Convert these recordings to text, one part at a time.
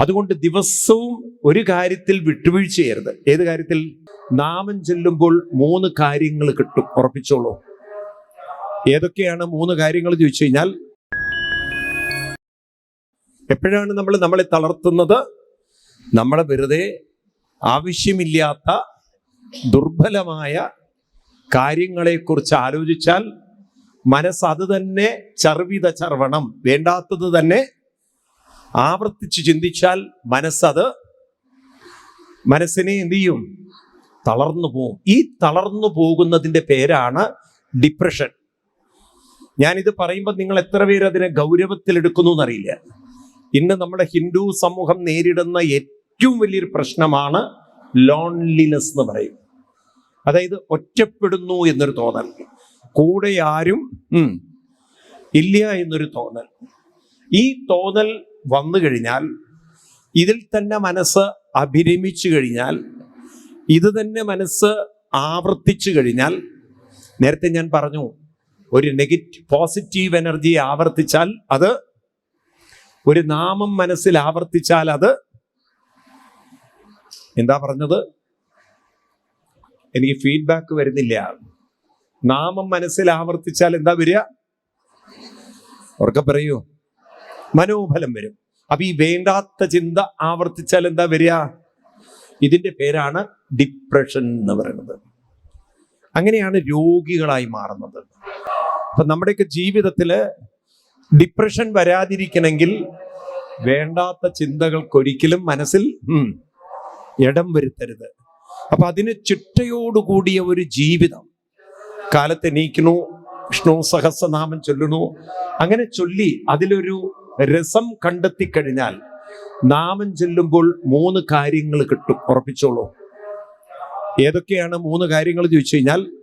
അതുകൊണ്ട് ദിവസവും ഒരു കാര്യത്തിൽ വിട്ടുവീഴ്ച ചെയ്യരുത് ഏത് കാര്യത്തിൽ? നാമം ചെല്ലുമ്പോൾ മൂന്ന് കാര്യങ്ങൾ കിട്ടും. ഉറപ്പിച്ചോളൂ. ഏതൊക്കെയാണ് മൂന്ന് കാര്യങ്ങൾ ചോദിച്ചു കഴിഞ്ഞാൽ എപ്പോഴാണ് നമ്മൾ നമ്മളെ തളർത്തുന്നത്? നമ്മളെ വെറുതെ ആവശ്യമില്ലാത്ത ദുർബലമായ കാര്യങ്ങളെക്കുറിച്ച് ആലോചിച്ചാൽ മനസ്സ് തന്നെ ചർവിത ചർവണം. വേണ്ടാത്തത് തന്നെ ആവർത്തിച്ച് ചിന്തിച്ചാൽ മനസ്സത് മനസ്സിനെ എന്തു ചെയ്യും? തളർന്നു പോകും ഈ തളർന്നു പോകുന്നതിന്റെ പേരാണ് ഡിപ്രഷൻ ഞാനിത് പറയുമ്പോൾ നിങ്ങൾ എത്ര പേര് അതിനെ ഗൗരവത്തിൽ എടുക്കുന്നു എന്നറിയില്ല. ഇന്ന് നമ്മുടെ ഹിന്ദു സമൂഹം നേരിടുന്ന ഏറ്റവും വലിയൊരു പ്രശ്നമാണ് ലോൺലിനെസ് എന്ന് പറയും. അതായത് ഒറ്റപ്പെടുന്നു എന്നൊരു തോന്നൽ. കൂടെ ആരും ഇല്ല എന്നൊരു തോന്നൽ. ഈ തോന്നൽ വന്നു കഴിഞ്ഞാൽ ഇതിൽ തന്നെ മനസ്സ് അഭിരമിച്ചു കഴിഞ്ഞാൽ ഇത് തന്നെ മനസ്സ് ആവർത്തിച്ചു കഴിഞ്ഞാൽ നേരത്തെ ഞാൻ പറഞ്ഞു ഒരു നെഗറ്റീവ് പോസിറ്റീവ് എനർജി ആവർത്തിച്ചാൽ അത് ഒരു നാമം മനസ്സിൽ ആവർത്തിച്ചാൽ അത് എന്താ പറഞ്ഞത്? എനിക്ക് ഫീഡ്ബാക്ക് വരുന്നില്ല. നാമം മനസ്സിൽ ആവർത്തിച്ചാൽ എന്താ വരിക? ഉറക്കെ പറയൂ. മനോബലം വരും. അപ്പൊ ഈ വേണ്ടാത്ത ചിന്ത ആവർത്തിച്ചാൽ എന്താ വരിക? ഇതിന്റെ പേരാണ് ഡിപ്രഷൻ എന്ന് പറയുന്നത്. അങ്ങനെയാണ് രോഗികളായി മാറുന്നത്. അപ്പൊ നമ്മുടെയൊക്കെ ജീവിതത്തിൽ ഡിപ്രഷൻ വരാതിരിക്കണമെങ്കിൽ വേണ്ടാത്ത ചിന്തകൾക്കൊരിക്കലും മനസ്സിൽ ഇടം വരുത്തരുത്. അപ്പൊ അതിന് ചിട്ടയോടുകൂടിയ ഒരു ജീവിതം. കാലത്തെ എണീക്കണു വിഷ്ണു സഹസ്രനാമം ചൊല്ലണു അങ്ങനെ ചൊല്ലി അതിലൊരു രസം കണ്ടെത്തി കഴിഞ്ഞാൽ നാമം ചെല്ലുമ്പോൾ മൂന്ന് കാര്യങ്ങൾ കിട്ടും. ഉറപ്പിച്ചോളൂ. ഏതൊക്കെയാണ് മൂന്ന് കാര്യങ്ങൾ ചോദിച്ചു കഴിഞ്ഞാൽ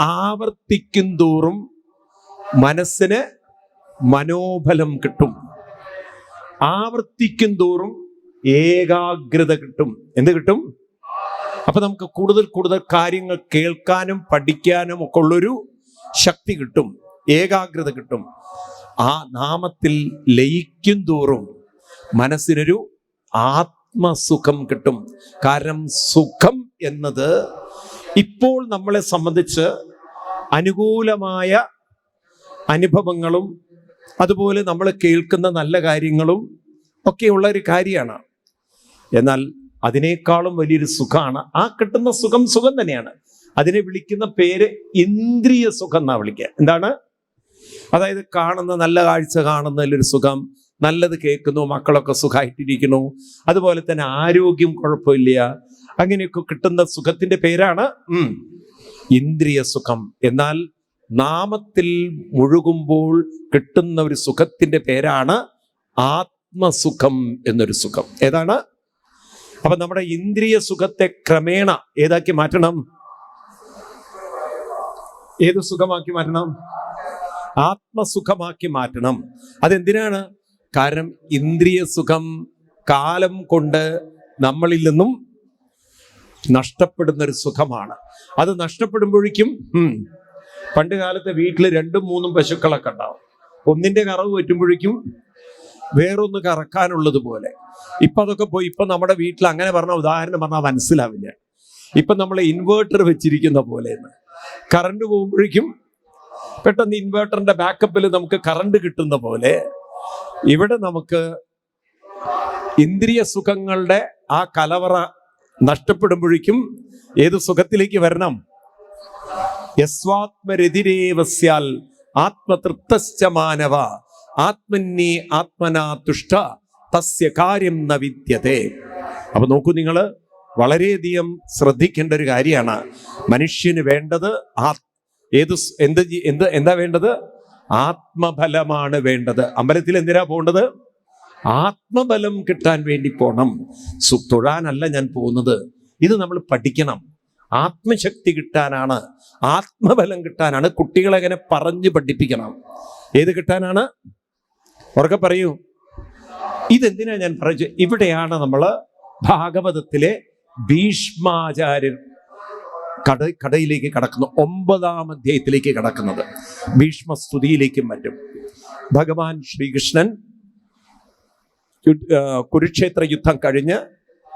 ആവർത്തിക്കും തോറും മനസ്സിന് മനോബലം കിട്ടും. ആവർത്തിക്കും തോറും ഏകാഗ്രത കിട്ടും. എന്ത് കിട്ടും? അപ്പൊ നമുക്ക് കൂടുതൽ കൂടുതൽ കാര്യങ്ങൾ കേൾക്കാനും പഠിക്കാനും ഒക്കെ ഉള്ളൊരു ശക്തി കിട്ടും. ഏകാഗ്രത കിട്ടും. ആ നാമത്തിൽ ലയിക്കും തോറും മനസ്സിനൊരു ആത്മസുഖം കിട്ടും. കാരണം സുഖം എന്നത് ഇപ്പോൾ നമ്മളെ സംബന്ധിച്ച് അനുകൂലമായ അനുഭവങ്ങളും അതുപോലെ നമ്മൾ കേൾക്കുന്ന നല്ല കാര്യങ്ങളും ഒക്കെയുള്ള ഒരു കാര്യമാണ്. എന്നാൽ അതിനേക്കാളും വലിയൊരു സുഖമാണ്. ആ കിട്ടുന്ന സുഖം സുഖം തന്നെയാണ്. അതിനെ വിളിക്കുന്ന പേര് ഇന്ദ്രിയ സുഖം എന്നാണ് വിളിക്കുക. എന്താണ്? അതായത് കാണുന്ന നല്ല കാഴ്ച കാണുന്നതിലൊരു സുഖം നല്ലത് കേൾക്കുന്നു മക്കളൊക്കെ സുഖമായിട്ടിരിക്കുന്നു അതുപോലെ തന്നെ ആരോഗ്യം കുഴപ്പമില്ല. അങ്ങനെയൊക്കെ കിട്ടുന്ന സുഖത്തിന്റെ പേരാണ് ഇന്ദ്രിയ സുഖം. എന്നാൽ നാമത്തിൽ മുഴുകുമ്പോൾ കിട്ടുന്ന ഒരു സുഖത്തിന്റെ പേരാണ് ആത്മസുഖം എന്നൊരു സുഖം. ഏതാണ്? അപ്പൊ നമ്മുടെ ഇന്ദ്രിയ സുഖത്തെ ക്രമേണ ഏതാക്കി മാറ്റണം? ഏത് സുഖമാക്കി മാറ്റണം? ആത്മസുഖമാക്കി മാറ്റണം. അതെന്തിനാണ്? കാരണം ഇന്ദ്രിയ സുഖം കാലം കൊണ്ട് നമ്മളിൽ നിന്നും നഷ്ടപ്പെടുന്ന ഒരു സുഖമാണ്. അത് നഷ്ടപ്പെടുമ്പോഴേക്കും പണ്ട് കാലത്തെ വീട്ടിൽ രണ്ടും മൂന്നും പശുക്കളൊക്കെ ഉണ്ടാവും. ഒന്നിന്റെ കറവ് പറ്റുമ്പോഴേക്കും വേറൊന്ന് കറക്കാനുള്ളത് പോലെ. ഇപ്പൊ അതൊക്കെ പോയി ഇപ്പൊ നമ്മുടെ വീട്ടിൽ അങ്ങനെ പറഞ്ഞ ഉദാഹരണം പറഞ്ഞാൽ മനസ്സിലാവില്ല. ഇപ്പൊ നമ്മൾ ഇൻവേർട്ടർ വെച്ചിരിക്കുന്ന പോലെ കറണ്ട് പോകുമ്പോഴേക്കും പെട്ടെന്ന് ഇൻവേർട്ടറിന്റെ ബാക്കപ്പിൽ നമുക്ക് കറണ്ട് കിട്ടുന്ന പോലെ ഇവിടെ നമുക്ക് ഇന്ദ്രിയ സുഖങ്ങളുടെ ആ കലവറ നഷ്ടപ്പെടുമ്പോഴേക്കും ഏത് സുഖത്തിലേക്ക് വരണം? യസ്വാത്മരതിരേവസ്യാൽ ആത്മതൃപ്തശ്ച മാനവ. ആത്മന്യേ ആത്മനാ തുഷ്ട. തസ്യ കാര്യം ന വിദ്യത്തെ. അപ്പൊ നോക്കൂ നിങ്ങൾ വളരെയധികം ശ്രദ്ധിക്കേണ്ട ഒരു കാര്യമാണ്. മനുഷ്യന് വേണ്ടത് ആ ഏത് എന്ത് എന്ത് എന്താ വേണ്ടത്? ആത്മബലമാണ് വേണ്ടത്. അമ്പലത്തിൽ എന്തിനാ പോകേണ്ടത്? ആത്മബലം കിട്ടാൻ വേണ്ടി പോണം. സു തൊഴാനല്ല ഞാൻ പോകുന്നത്. ഇത് നമ്മൾ പഠിക്കണം. ആത്മശക്തി കിട്ടാനാണ്. ആത്മബലം കിട്ടാനാണ്. കുട്ടികളെ അങ്ങനെ പറഞ്ഞു പഠിപ്പിക്കണം. ഏത് കിട്ടാനാണ്? ഉറക്കെ പറയൂ. ഇതെന്തിനാ ഞാൻ പറഞ്ഞു ഇവിടെയാണ് നമ്മൾ ഭാഗവതത്തിലെ ഭീഷ്മാചാര്യർ കട കടയിലേക്ക് കടക്കുന്ന ഒമ്പതാം അധ്യായത്തിലേക്ക് കടക്കുന്നത്. ഭീഷ്മസ്തുതിയിലേക്കും മറ്റും. ഭഗവാൻ ശ്രീകൃഷ്ണൻ കുരുക്ഷേത്ര യുദ്ധം കഴിഞ്ഞ്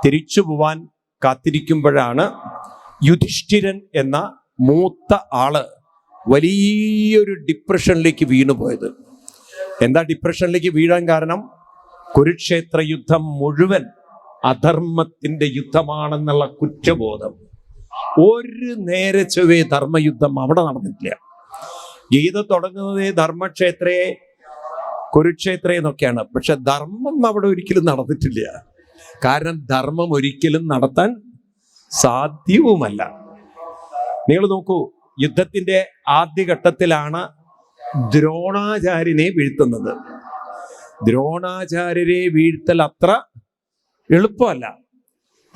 തിരിച്ചു പോവാൻ കാത്തിരിക്കുമ്പോഴാണ് യുധിഷ്ഠിരൻ എന്ന മൂത്ത ആൾ വലിയൊരു ഡിപ്രഷനിലേക്ക് വീണുപോയത്. എന്താ ഡിപ്രഷനിലേക്ക് വീഴാൻ കാരണം? കുരുക്ഷേത്ര യുദ്ധം മുഴുവൻ അധർമ്മത്തിന്റെ യുദ്ധമാണെന്നുള്ള കുറ്റബോധം. ഒരു നേരെ ധർമ്മയുദ്ധം അവിടെ നടന്നിട്ടില്ല. ഗീത തുടങ്ങുന്നത് ധർമ്മക്ഷേത്രയെ കുരുക്ഷേത്രേ എന്നൊക്കെയാണ്. പക്ഷെ ധർമ്മം അവിടെ ഒരിക്കലും നടന്നിട്ടില്ല. കാരണം ധർമ്മം ഒരിക്കലും നടത്താൻ സാധ്യവുമല്ല. നിങ്ങൾ നോക്കൂ യുദ്ധത്തിന്റെ ആദ്യഘട്ടത്തിലാണ് ദ്രോണാചാര്യനെ വീഴ്ത്തുന്നത്. ദ്രോണാചാര്യരെ വീഴ്ത്തൽ അത്ര എളുപ്പമല്ല.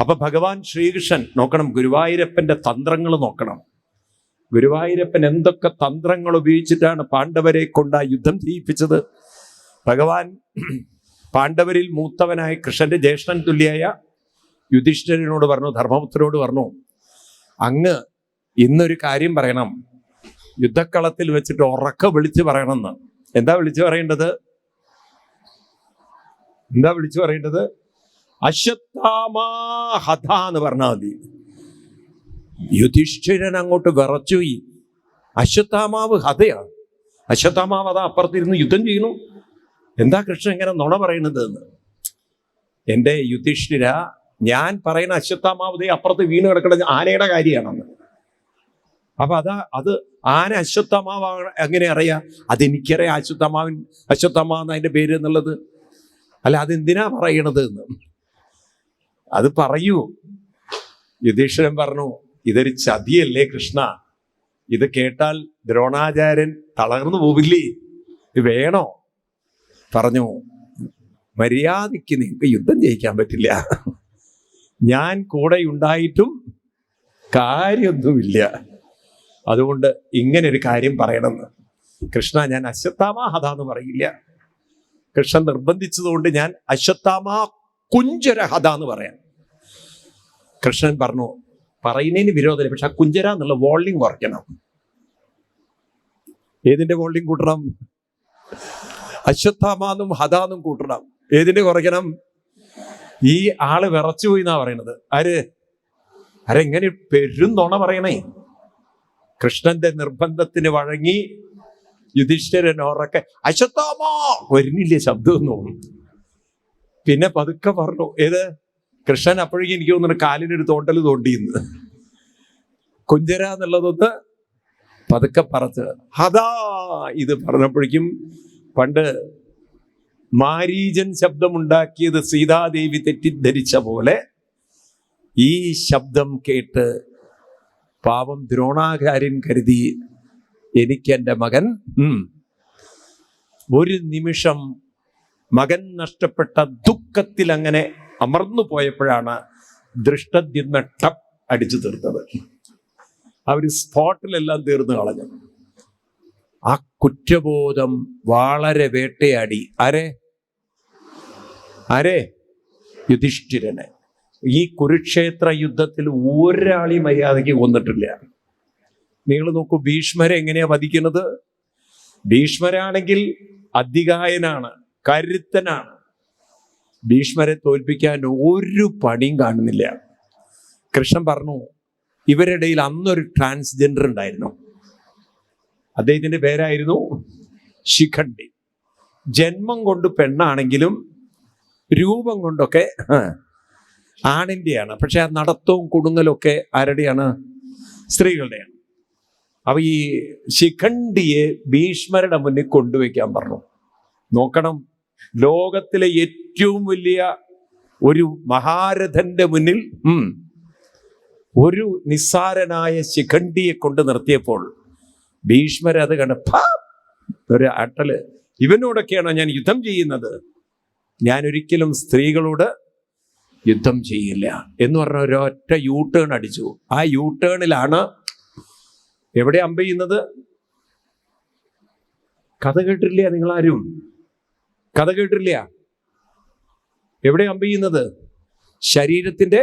അപ്പൊ ഭഗവാൻ ശ്രീകൃഷ്ണൻ നോക്കണം ഗുരുവായൂരപ്പന്റെ തന്ത്രങ്ങൾ നോക്കണം. ഗുരുവായൂരപ്പൻ എന്തൊക്കെ തന്ത്രങ്ങൾ ഉപയോഗിച്ചിട്ടാണ് പാണ്ഡവരെ കൊണ്ട് ആ യുദ്ധം ചെയ്യിപ്പിച്ചത്? ഭഗവാൻ പാണ്ഡവരിൽ മൂത്തവനായ കൃഷ്ണന്റെ ജ്യേഷ്ഠൻ തുല്യായ യുധിഷ്ഠിരനോട് പറഞ്ഞു ധർമ്മപുത്രനോട് പറഞ്ഞു അങ്ങ് ഇന്നൊരു കാര്യം പറയണം. യുദ്ധക്കളത്തിൽ വെച്ചിട്ട് ഉറക്ക വിളിച്ചു പറയണമെന്ന്. എന്താ വിളിച്ചു പറയേണ്ടത്? എന്താ വിളിച്ചു പറയേണ്ടത്? അശ്വത്ഥാമാ ഹത എന്ന് പറഞ്ഞാൽ മതി. യുധിഷ്ഠിരൻ അങ്ങോട്ട് വിറച്ചുപോയി അശ്വത്ഥാമാവ് ഹതയാണ്. അശ്വത്ഥാമാവ് അതാ അപ്പുറത്തിരുന്ന് യുദ്ധം ചെയ്യുന്നു. എന്താ കൃഷ്ണൻ ഇങ്ങനെ നുണ പറയുന്നത് എന്ന്? എന്റെ യുധിഷ്ഠിര ഞാൻ പറയുന്ന അശ്വത്ഥാമാവ് ദേ അപ്പുറത്ത് വീണ് കിടക്കുന്ന ആനയുടെ കാര്യമാണെന്ന്. അപ്പൊ അതാ അത് ആന അശ്വത്ഥമാവ് എങ്ങനെ അറിയാം? അതെനിക്കറിയാം അശ്വത്ഥമാവിൻ അശ്വത്ഥമാവെന്ന് അതിന്റെ പേര് എന്നുള്ളത്. അല്ല അതെന്തിനാ പറയണത് എന്ന്? അത് പറയൂ. യുധിഷ്ഠിരൻ പറഞ്ഞു ഇതൊരു ചതിയല്ലേ കൃഷ്ണ? ഇത് കേട്ടാൽ ദ്രോണാചാര്യൻ തളർന്നു പോവില്ലേ? വേണോ? പറഞ്ഞു മര്യാദയ്ക്ക് നിങ്ങൾക്ക് യുദ്ധം ജയിക്കാൻ പറ്റില്ല. ഞാൻ കൂടെ ഉണ്ടായിട്ടും കാര്യമൊന്നുമില്ല. അതുകൊണ്ട് ഇങ്ങനെ ഒരു കാര്യം പറയണമെന്ന്. കൃഷ്ണ ഞാൻ അശ്വത്ഥാമ ഹത എന്ന് പറയില്ല. കൃഷ്ണൻ നിർബന്ധിച്ചതുകൊണ്ട് ഞാൻ അശ്വത്ഥാമാ കുഞ്ചര ഹത എന്ന് പറയാം. കൃഷ്ണൻ പറഞ്ഞു പറയുന്നതിന് വിരോധമില്ല പക്ഷെ ആ കുഞ്ചര എന്നുള്ള വോൾഡിങ് കുറയ്ക്കണം. ഏതിന്റെ വോൾഡിങ് കൂട്ടണം? അശ്വത്ഥാമാന്നും ഹതാന്നും കൂട്ടണം. ഏതിന്റെ കുറയ്ക്കണം? ഈ ആൾ വിറച്ചു പോയി എന്നാ പറയണത്. ആര്? ആരെങ്ങനെ പെരും നുണ പറയണേ. കൃഷ്ണന്റെ നിർബന്ധത്തിന് വഴങ്ങി യുധിഷ്ഠിരൻ ഉറക്കെ അശ്വത്ഥാമ! വരുന്നില്ലേ ശബ്ദമൊന്നും. പിന്നെ പതുക്കെ പറഞ്ഞു ഏത്? കൃഷ്ണൻ അപ്പോഴേക്കും എനിക്ക് തോന്നുന്നു കാലിനൊരു തോണ്ടൽ തോണ്ടിയെന്ന്. കുഞ്ചര എന്നുള്ളതൊന്ന് പതുക്കെ പറച്ച് ഹതാ ഇത് പറഞ്ഞപ്പോഴേക്കും പണ്ട് മാരീജൻ ശബ്ദമുണ്ടാക്കിയത് സീതാദേവി തെറ്റിദ്ധരിച്ച പോലെ ഈ ശബ്ദം കേട്ട് പാവം ദ്രോണാചാര്യൻ കരുതി എനിക്ക് എന്റെ മകൻ ഒരു നിമിഷം മകൻ നഷ്ടപ്പെട്ട ദുഃഖത്തിൽ അങ്ങനെ അമർന്നു പോയപ്പോഴാണ് ദൃഷ്ടദ്യുന്ന ടപ്പ് അടിച്ചു തീർത്തത്. അവർ സ്പോട്ടിലെല്ലാം തീർന്നു കളഞ്ഞു. ആ കുറ്റബോധം വളരെ വേട്ടയാടി. ആരെ? ആരെ? യുധിഷ്ഠിരനെ. ഈ കുരുക്ഷേത്ര യുദ്ധത്തിൽ ഒരാളെയും മര്യാദയ്ക്ക് കൊന്നിട്ടില്ല. നിങ്ങൾ നോക്കൂ ഭീഷ്മരെ എങ്ങനെയാ വധിക്കുന്നത്? ഭീഷ്മരാണെങ്കിൽ അധികായനാണ് കരുത്തനാണ്. ഭീഷ്മരെ തോൽപ്പിക്കാൻ ഒരു പണിയും കാണുന്നില്ല. കൃഷ്ണൻ പറഞ്ഞു ഇവരുടെ ഇടയിൽ അന്നൊരു ട്രാൻസ്ജെൻഡർ ഉണ്ടായിരുന്നു. അദ്ദേഹത്തിന്റെ പേരായിരുന്നു ശിഖണ്ഡി. ജന്മം കൊണ്ട് പെണ്ണാണെങ്കിലും രൂപം കൊണ്ടൊക്കെ ആണിന്റെയാണ് പക്ഷെ ആ നടത്തവും കുടുങ്ങലും ഒക്കെ ആരുടെയാണ്? സ്ത്രീകളുടെയാണ്. അപ്പൊ ഈ ശിഖണ്ഡിയെ ഭീഷ്മരുടെ മുന്നിൽ കൊണ്ടുവയ്ക്കാൻ പറഞ്ഞു. നോക്കണം ലോകത്തിലെ ഏറ്റവും വലിയ ഒരു മഹാരഥന്റെ മുന്നിൽ ഒരു നിസ്സാരനായ ശിഖണ്ഡിയെ കൊണ്ട് നിർത്തിയപ്പോൾ ഭീഷ്മരത് കണ്ട് ഒരു അട്ടൽ. ഇവനോടൊക്കെയാണോ ഞാൻ യുദ്ധം ചെയ്യുന്നത്? ഞാൻ ഒരിക്കലും സ്ത്രീകളോട് യുദ്ധം ചെയ്യില്ല എന്ന് പറഞ്ഞ ഒരൊറ്റ യൂ ടേൺ അടിച്ചു. ആ യൂ ടേണിലാണ് എവിടെ അമ്പ ചെയ്യുന്നത് കഥ കേട്ടിട്ടില്ല നിങ്ങളാരും? കഥ കേട്ടില്ല എവിടെ അമ്പ ചെയ്യുന്നത്? ശരീരത്തിന്റെ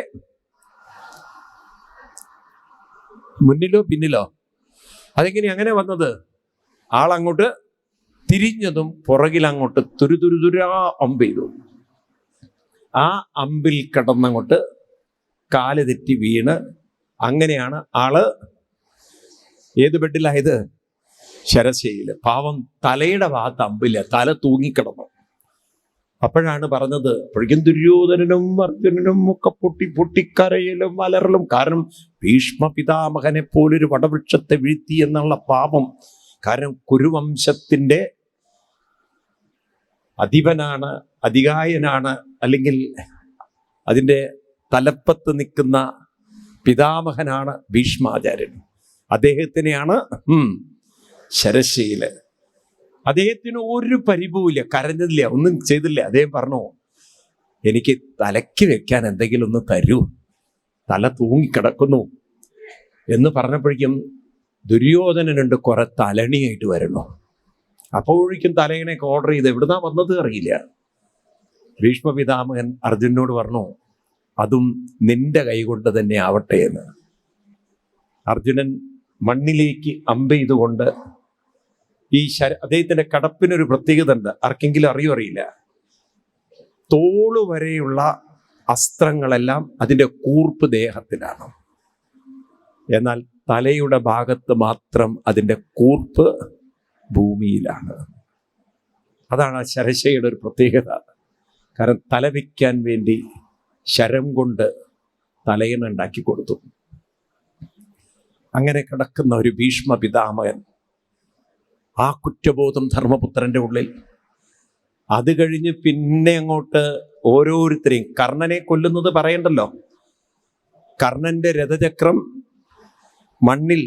മുന്നിലോ പിന്നിലോ? അതെങ്ങനെ അങ്ങനെ വന്നത്? ആളങ്ങോട്ട് തിരിഞ്ഞതും പുറകിൽ അങ്ങോട്ട് തുരു തുരാ അമ്പ് ചെയ്തു. ആ അമ്പിൽ കിടന്നങ്ങോട്ട് കാൽ തെറ്റി വീണ് അങ്ങനെയാണ് ആൾ ഏത് ബെഡിലായത്? ശരശയിൽ പാവം തലയുടെ ഭാഗത്ത് അമ്പില്ല തല തൂങ്ങിക്കിടന്നു. അപ്പോഴാണ് പറഞ്ഞത് അപ്പോഴേക്കും ദുര്യോധനനും അർജുനനും ഒക്കെ പൊട്ടി പൊട്ടിക്കരയിലും അലറലും കാരണം ഭീഷ്മ പിതാമഹനെ പോലൊരു വടവൃക്ഷത്തെ വീഴ്ത്തി എന്നുള്ള പാപം. കാരണം കുരുവംശത്തിന്റെ അധിപനാണ് അധികായനാണ് അല്ലെങ്കിൽ അതിന്റെ തലപ്പത്ത് നിൽക്കുന്ന പിതാമഹനാണ് ഭീഷ്മാചാര്യൻ. അദ്ദേഹത്തിനെയാണ് ശരശയിൽ അദ്ദേഹത്തിന് ഒരു പരിഭവമില്ല. കരഞ്ഞില്ല ഒന്നും ചെയ്തില്ല. അദ്ദേഹം പറഞ്ഞു എനിക്ക് തലയ്ക്ക് വെക്കാൻ എന്തെങ്കിലും ഒന്ന് തരൂ. തല തൂങ്ങിക്കിടക്കുന്നു എന്ന് പറഞ്ഞപ്പോഴേക്കും ദുര്യോധനനുണ്ട് കുറെ തലണിയായിട്ട് വരുന്നു. അപ്പോഴേക്കും തലയിണയൊക്കെ ഓർഡർ ചെയ്ത് എവിടുന്നാ വന്നത് അറിയില്ല. ഭീഷ്മ പിതാമകൻ അർജുനോട് പറഞ്ഞു അതും നിന്റെ കൈകൊണ്ട് തന്നെ ആവട്ടെ എന്ന്. അർജുനൻ മണ്ണിലേക്ക് അമ്പ ചെയ്തുകൊണ്ട് ഈ ശര അദ്ദേഹത്തിന്റെ കടപ്പിനൊരു പ്രത്യേകത ഉണ്ട്. ആർക്കെങ്കിലും അറിയോ അറിയില്ല. തോൾ വരെയുള്ള അസ്ത്രങ്ങളെല്ലാം അതിന്റെ കൂർപ്പ് ദേഹത്തിലാണ്. എന്നാൽ തലയുടെ ഭാഗത്ത് മാത്രം അതിന്റെ കൂർപ്പ് ഭൂമിയിലാണ്. അതാണ് ആ ശരശയുടെ ഒരു പ്രത്യേകത. കാരണം തല വയ്ക്കാൻ വേണ്ടി ശരം കൊണ്ട് തലയിണ ഉണ്ടാക്കി കൊടുത്തു. അങ്ങനെ കിടക്കുന്ന ഒരു ഭീഷ്മ പിതാമകൻ ആ കുറ്റബോധം ധർമ്മപുത്രന്റെ ഉള്ളിൽ. അത് കഴിഞ്ഞ് പിന്നെ അങ്ങോട്ട് ഓരോരുത്തരെയും കർണനെ കൊല്ലുന്നത് പറയണ്ടല്ലോ. കർണന്റെ രഥചക്രം മണ്ണിൽ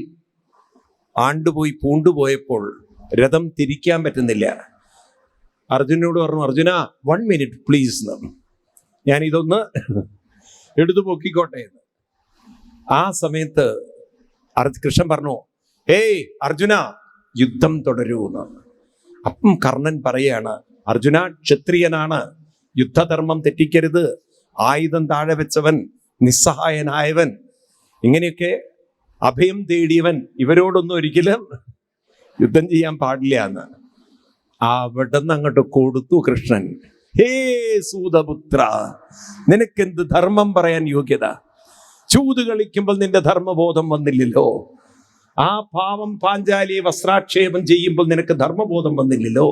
ആണ്ടുപോയി പൂണ്ടുപോയപ്പോൾ രഥം തിരിക്കാൻ പറ്റുന്നില്ല. അർജുനോട് പറഞ്ഞു അർജുന വൺ മിനിറ്റ് പ്ലീസ് ഞാൻ ഇതൊന്ന് എടുത്തു പൊക്കിക്കോട്ടെ എന്ന്. ആ സമയത്ത് കൃഷ്ണൻ പറഞ്ഞു ഏയ് അർജുന യുദ്ധം തുടരുമെന്ന് അപ്പം കർണൻ പറയാണ് അർജുന ക്ഷത്രിയനാണ്. യുദ്ധധർമ്മം തെറ്റിക്കരുത്. ആയുധം താഴെ വെച്ചവൻ നിസ്സഹായനായവൻ. ഇങ്ങനെയൊക്കെ അഭയം തേടിയവൻ ഇവരോടൊന്നും ഒരിക്കലും യുദ്ധം ചെയ്യാൻ പാടില്ല എന്ന്. അവിടെ അങ്ങോട്ട് കൊടുത്തു കൃഷ്ണൻ. ഹേ സൂതപുത്ര നിനക്കെന്ത് ധർമ്മം പറയാൻ യോഗ്യത? ചൂത് കളിക്കുമ്പോൾ നിന്റെ ധർമ്മബോധം വന്നില്ലല്ലോ. ആ പാവം പാഞ്ചാലിയെ വസ്ത്രാക്ഷേപം ചെയ്യുമ്പോൾ നിനക്ക് ധർമ്മബോധം വന്നില്ലല്ലോ.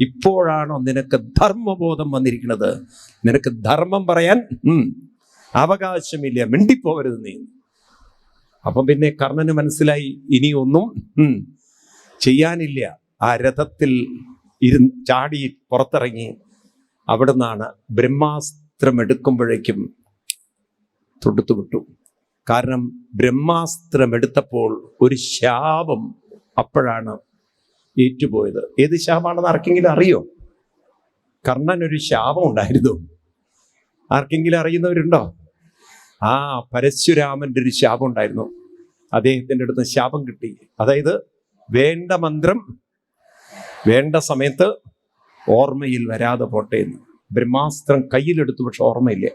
ഇപ്പോഴാണോ നിനക്ക് ധർമ്മബോധം വന്നിരിക്കുന്നത്? നിനക്ക് ധർമ്മം പറയാൻ അവകാശമില്ല മിണ്ടിപ്പോവരുത് നീ. അപ്പം പിന്നെ കർണന് മനസ്സിലായി ഇനിയൊന്നും ചെയ്യാനില്ല. ആ രഥത്തിൽ ഇരു ചാടി പുറത്തിറങ്ങി അവിടുന്നാണ് ബ്രഹ്മാസ്ത്രം എടുക്കുമ്പോഴേക്കും തൊടുത്തു വിട്ടു കാരണം ബ്രഹ്മാസ്ത്രം എടുത്തപ്പോൾ ഒരു ശാപം അപ്പോഴാണ് ഏറ്റുപോയത്. ഏത് ശാപമാണെന്ന് ആർക്കെങ്കിലും അറിയോ? കർണൻ ഒരു ശാപം ഉണ്ടായിരുന്നു. ആർക്കെങ്കിലും അറിയുന്നവരുണ്ടോ? ആ പരശുരാമന്റെ ഒരു ശാപം ഉണ്ടായിരുന്നു. അദ്ദേഹത്തിന്റെ അടുത്ത് ശാപം കിട്ടി. അതായത് വേണ്ട മന്ത്രം വേണ്ട സമയത്ത് ഓർമ്മയിൽ വരാതെ പോട്ടേന്ന് ബ്രഹ്മാസ്ത്രം കയ്യിലെടുത്തു പക്ഷെ ഓർമ്മയില്ല.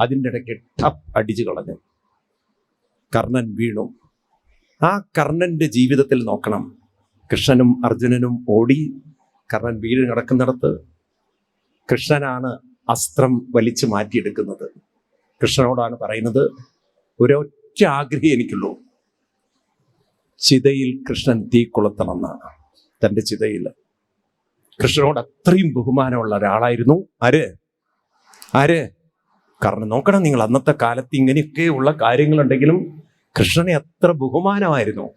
അതിന്റെ ഇടയ്ക്ക് ടപ്പ് അടിച്ചു കളഞ്ഞു. കർണൻ വീണു. ആ കർണന്റെ ജീവിതത്തിൽ നോക്കണം. കൃഷ്ണനും അർജുനനും ഓടി കർണൻ വീട് കിടക്കുന്നിടത്ത് കൃഷ്ണനാണ് അസ്ത്രം വലിച്ചു മാറ്റിയെടുക്കുന്നത്. കൃഷ്ണനോടാണ് പറയുന്നത് ഒരൊറ്റ ആഗ്രഹം എനിക്കുള്ളൂ. ചിതയിൽ കൃഷ്ണൻ തീ കൊളുത്തണമെന്നാണ് തന്റെ ചിതയിൽ. കൃഷ്ണനോട് അത്രയും ബഹുമാനമുള്ള ഒരാളായിരുന്നു. ആര്? ആര്? കാരണം നോക്കണം നിങ്ങൾ അന്നത്തെ കാലത്ത് ഇങ്ങനെയൊക്കെയുള്ള കാര്യങ്ങളുണ്ടെങ്കിലും കൃഷ്ണനെ അത്ര ബഹുമാനമായിരുന്നു.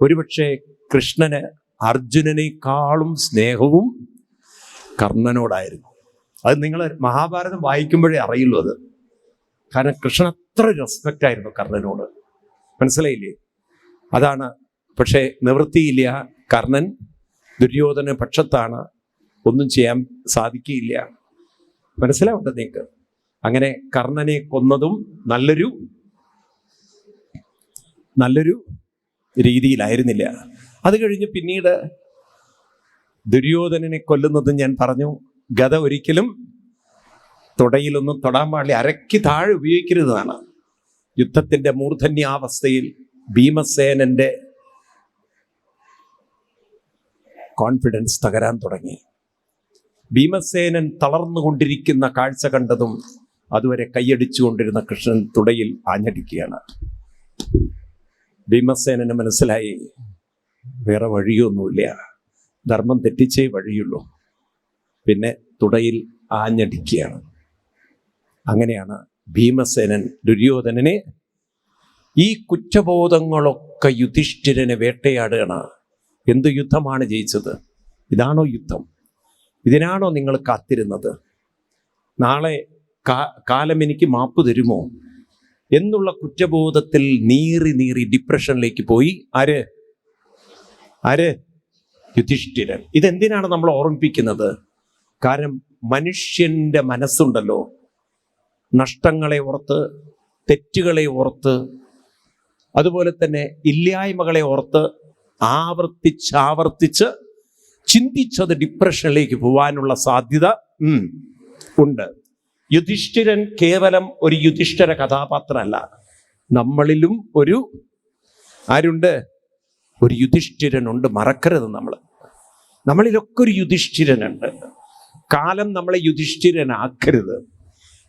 ഒരുപക്ഷെ കൃഷ്ണന് അർജുനനേക്കാളും സ്നേഹവും കർണനോടായിരുന്നു. അത് നിങ്ങൾ മഹാഭാരതം വായിക്കുമ്പോഴേ അറിയുള്ളൂ അത്. കാരണം കൃഷ്ണൻ അത്ര റെസ്പെക്റ്റ് ആയിരുന്നു കർണനോട്. മനസ്സിലായില്ലേ? അതാണ് പക്ഷേ നിവൃത്തിയില്ല കർണൻ ദുര്യോധന പക്ഷത്താണ് ഒന്നും ചെയ്യാൻ സാധിക്കുകയില്ല. മനസ്സിലാവുണ്ട് നിങ്ങൾക്ക്? അങ്ങനെ കർണനെ കൊന്നതും നല്ലൊരു നല്ലൊരു രീതിയിലായിരുന്നില്ല. അത് കഴിഞ്ഞ് പിന്നീട് ദുര്യോധനനെ കൊല്ലുന്നതും ഞാൻ പറഞ്ഞു ഗത ഒരിക്കലും തുടയിലൊന്നും തൊടാൻ പാടില്ല. അരയ്ക്ക് താഴെ ഉപയോഗിക്കരുതാണ് യുദ്ധത്തിന്റെ മൂർധന്യാവസ്ഥയിൽ ഭീമസേനന്റെ കോൺഫിഡൻസ് തകരാൻ തുടങ്ങി. ഭീമസേനൻ തളർന്നുകൊണ്ടിരിക്കുന്ന കാഴ്ച കണ്ടതും അതുവരെ കൈയടിച്ചുകൊണ്ടിരുന്ന കൃഷ്ണൻ തുടയിൽ ആഞ്ഞടിക്കുകയാണ്. ഭീമസേനന് മനസ്സിലായി വേറെ വഴിയൊന്നുമില്ല. ധർമ്മം തെറ്റിച്ചേ വഴിയുള്ളൂ. പിന്നെ തുടയിൽ ആഞ്ഞടിക്കുകയാണ്. അങ്ങനെയാണ് ഭീമസേനൻ ദുര്യോധനനെ ഈ കുറ്റബോധങ്ങളൊക്കെ യുധിഷ്ഠിരനെ വേട്ടയാടുകയാണ്. എന്ത് യുദ്ധമാണ് ജയിച്ചത്? ഇതാണോ യുദ്ധം? ഇതിനാണോ നിങ്ങൾ കാത്തിരുന്നത്? നാളെ കാലം എനിക്ക് മാപ്പ് തരുമോ? എന്നുള്ള കുറ്റബോധത്തിൽ നീറി നീറി ഡിപ്രഷനിലേക്ക് പോയി. ആര്? ആര്? യുധിഷ്ഠിരൻ. ഇതെന്തിനാണ് നമ്മൾ ഓർമ്മിപ്പിക്കുന്നത്? കാരണം മനുഷ്യന്റെ മനസ്സുണ്ടല്ലോ. നഷ്ടങ്ങളെ ഓർത്ത് തെറ്റുകളെ ഓർത്ത് അതുപോലെ തന്നെ ഇല്ലായ്മകളെ ഓർത്ത് ആവർത്തിച്ചാവർത്തിച്ച് ചിന്തിച്ചത് ഡിപ്രഷനിലേക്ക് പോകാനുള്ള സാധ്യത ഉണ്ട്. യുധിഷ്ഠിരൻ കേവലം ഒരു യുധിഷ്ഠര കഥാപാത്രമല്ല. നമ്മളിലും ഒരു ആരുണ്ട്? ഒരു യുധിഷ്ഠിരനുണ്ട്. മറക്കരുത് നമ്മൾ നമ്മളിലൊക്കെ ഒരു യുധിഷ്ഠിരനുണ്ട്. കാലം നമ്മളെ യുധിഷ്ഠിരനാക്കരുത്.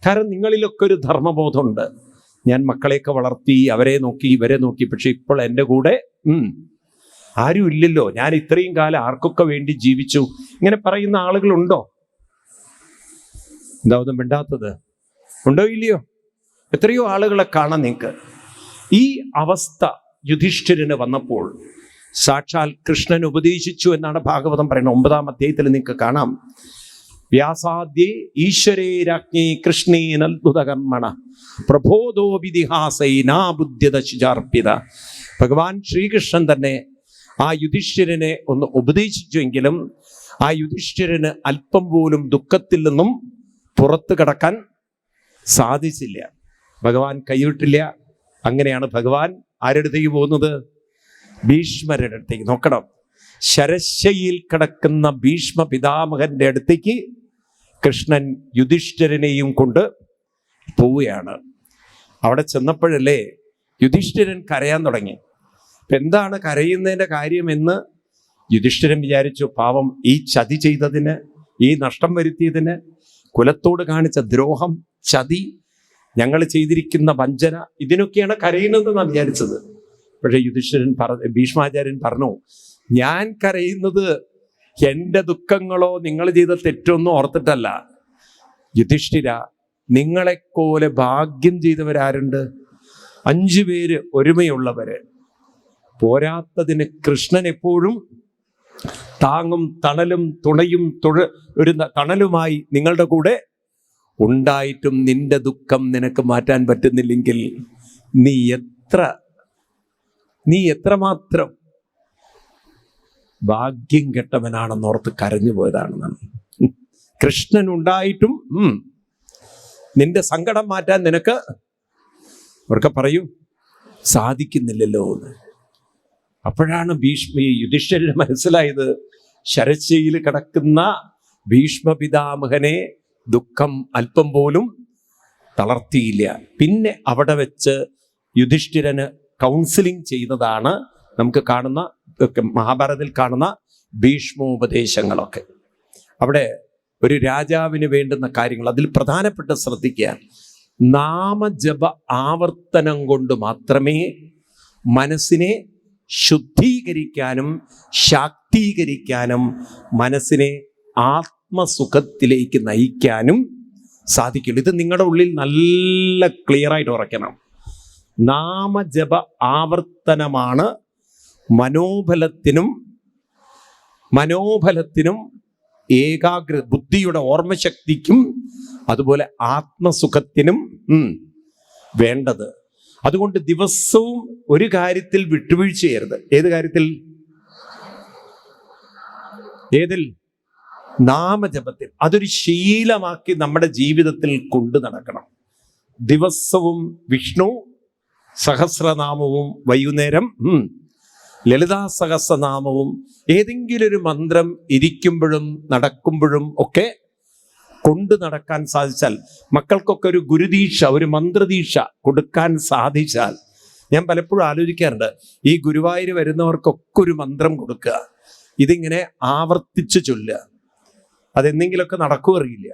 കാരണം നിങ്ങളിലൊക്കെ ഒരു ധർമ്മബോധമുണ്ട്. ഞാൻ മക്കളെയൊക്കെ വളർത്തി അവരെ നോക്കി ഇവരെ നോക്കി പക്ഷെ ഇപ്പോൾ എന്റെ കൂടെ ആരും ഇല്ലല്ലോ. ഞാൻ ഇത്രയും കാലം ആർക്കൊക്കെ വേണ്ടി ജീവിച്ചു. ഇങ്ങനെ പറയുന്ന ആളുകളുണ്ടോ? എന്താ ഒന്നും മിണ്ടാത്തത്? ഉണ്ടോ ഇല്ലയോ? എത്രയോ ആളുകളെ കാണാം നിങ്ങൾക്ക്. ഈ അവസ്ഥ യുധിഷ്ഠിരന് വന്നപ്പോൾ സാക്ഷാൽ കൃഷ്ണൻ ഉപദേശിച്ചു എന്നാണ് ഭാഗവതം പറയുന്നത്. ഒമ്പതാം അധ്യായത്തിൽ നിങ്ങൾക്ക് കാണാം. വ്യാസാദ്യേ ഈശ്വരേ രാജ്ഞി കൃഷ്ണേനത്ഭുത കർമ്മണ പ്രബോധോപിതിഹാസൈനാബുദ്ധ്യത ശുചാർപ്പിത ഭഗവാൻ ശ്രീകൃഷ്ണൻ തന്നെ ആ യുധിഷ്ഠിരനെ ഒന്ന് ഉപദേശിച്ചുവെങ്കിലും ആ യുധിഷ്ഠിരന് അല്പം പോലും ദുഃഖത്തിൽ നിന്നും പുറത്തു കടക്കാൻ സാധിച്ചില്ല. ഭഗവാൻ കൈവിട്ടില്ല. അങ്ങനെയാണ് ഭഗവാൻ ആരടുത്തേക്ക് പോകുന്നത്? ഭീഷ്മരുടെ അടുത്തേക്ക്. നോക്കണം. ശരശയിൽ കിടക്കുന്ന ഭീഷ്മ പിതാമഹന്റെ അടുത്തേക്ക് കൃഷ്ണൻ യുധിഷ്ഠിരനെയും കൊണ്ട് പോവുകയാണ്. അവിടെ ചെന്നപ്പോഴല്ലേ യുധിഷ്ഠിരൻ കരയാൻ തുടങ്ങി. അപ്പം എന്താണ് കരയുന്നതിന്റെ കാര്യമെന്ന് യുധിഷ്ഠിരൻ വിചാരിച്ചു. പാവം ഈ ചതി ചെയ്തതിന് ഈ നഷ്ടം വരുത്തിയതിന് കുലത്തോട് കാണിച്ച ദ്രോഹം ചതി ഞങ്ങൾ ചെയ്തിരിക്കുന്ന വഞ്ചന ഇതിനൊക്കെയാണ് കരയുന്നതെന്നാണ് വിചാരിച്ചത്. പക്ഷേ യുധിഷ്ഠിരൻ പറ ഭീഷ്മാചാര്യൻ പറഞ്ഞു ഞാൻ കരയുന്നത് എന്റെ ദുഃഖങ്ങളോ നിങ്ങൾ ചെയ്ത തെറ്റൊന്നും ഓർത്തിട്ടല്ല. യുധിഷ്ഠിര നിങ്ങളെപ്പോലെ ഭാഗ്യം ചെയ്തവരാരുണ്ട്? അഞ്ചു പേര് ഒരുമയുള്ളവര്. പോരാത്തതിന് കൃഷ്ണൻ എപ്പോഴും താങ്ങും തണലും തുണയും തുഴ ഒരു തണലുമായി നിങ്ങളുടെ കൂടെ ഉണ്ടായിട്ടും നിന്റെ ദുഃഖം നിനക്ക് മാറ്റാൻ പറ്റുന്നില്ലെങ്കിൽ നീ എത്ര നീ എത്രമാത്രം ഭാഗ്യം കെട്ടവനാണെന്ന് ഓർത്ത് കരഞ്ഞു പോയതാണെന്നാണ് കൃഷ്ണൻ ഉണ്ടായിട്ടും നിന്റെ സങ്കടം മാറ്റാൻ നിനക്ക് അവർക്ക് പറയൂ സാധിക്കുന്നില്ലല്ലോ എന്ന് അപ്പോഴാണ് ഭീഷ്മ യുധിഷ്ഠിരന് മനസ്സിലായത് ശരശയിൽ കിടക്കുന്ന ഭീഷ്മ പിതാമഹനെ ദുഃഖം അല്പം പോലും തളർത്തിയില്ല. പിന്നെ അവിടെ വെച്ച് യുധിഷ്ഠിരന് കൗൺസിലിംഗ് ചെയ്തതാണ് നമുക്ക് കാണുന്ന മഹാഭാരതത്തിൽ കാണുന്ന ഭീഷ്മോപദേശങ്ങളൊക്കെ. അവിടെ ഒരു രാജാവിന് വേണ്ടുന്ന കാര്യങ്ങൾ അതിൽ പ്രധാനപ്പെട്ട ശ്രദ്ധിക്കുക നാമജപ ആവർത്തനം കൊണ്ട് മാത്രമേ മനസ്സിനെ ശുദ്ധീകരിക്കാനും ശാക്തീകരിക്കാനും മനസ്സിനെ ആത്മസുഖത്തിലേക്ക് നയിക്കാനും സാധിക്കുള്ളൂ. ഇത് നിങ്ങളുടെ ഉള്ളിൽ നല്ല ക്ലിയർ ആയിട്ട് ഉറയ്ക്കണം. നാമജപ ആവർത്തനമാണ് മനോബലത്തിനും മനോബലത്തിനും ഏകാഗ്ര ബുദ്ധിയുടെ ഓർമ്മശക്തിക്കും അതുപോലെ ആത്മസുഖത്തിനും വേണ്ടത്. അതുകൊണ്ട് ദിവസവും ഒരു കാര്യത്തിൽ വിട്ടുവീഴ്ച ചെയ്യരുത്. ഏത് കാര്യത്തിൽ? ഏതിൽ? നാമജപത്തിൽ. അതൊരു ശീലമാക്കി നമ്മുടെ ജീവിതത്തിൽ കൊണ്ടു നടക്കണം. ദിവസവും വിഷ്ണു സഹസ്രനാമവും വൈകുന്നേരം ലളിതാ സഹസ്രനാമവും ഏതെങ്കിലും ഒരു മന്ത്രം ഇരിക്കുമ്പോഴും നടക്കുമ്പോഴും ഒക്കെ കൊണ്ടു നടക്കാൻ സാധിച്ചാൽ മക്കൾക്കൊക്കെ ഒരു ഗുരുദീക്ഷ ഒരു മന്ത്രദീക്ഷ കൊടുക്കാൻ സാധിച്ചാൽ ഞാൻ പലപ്പോഴും ആലോചിക്കാറുണ്ട് ഈ ഗുരുവായൂർ വരുന്നവർക്കൊക്കെ ഒരു മന്ത്രം കൊടുക്കുക. ഇതിങ്ങനെ ആവർത്തിച്ച് ചൊല്ലുക. അതെന്തെങ്കിലുമൊക്കെ നടക്കുക അറിയില്ല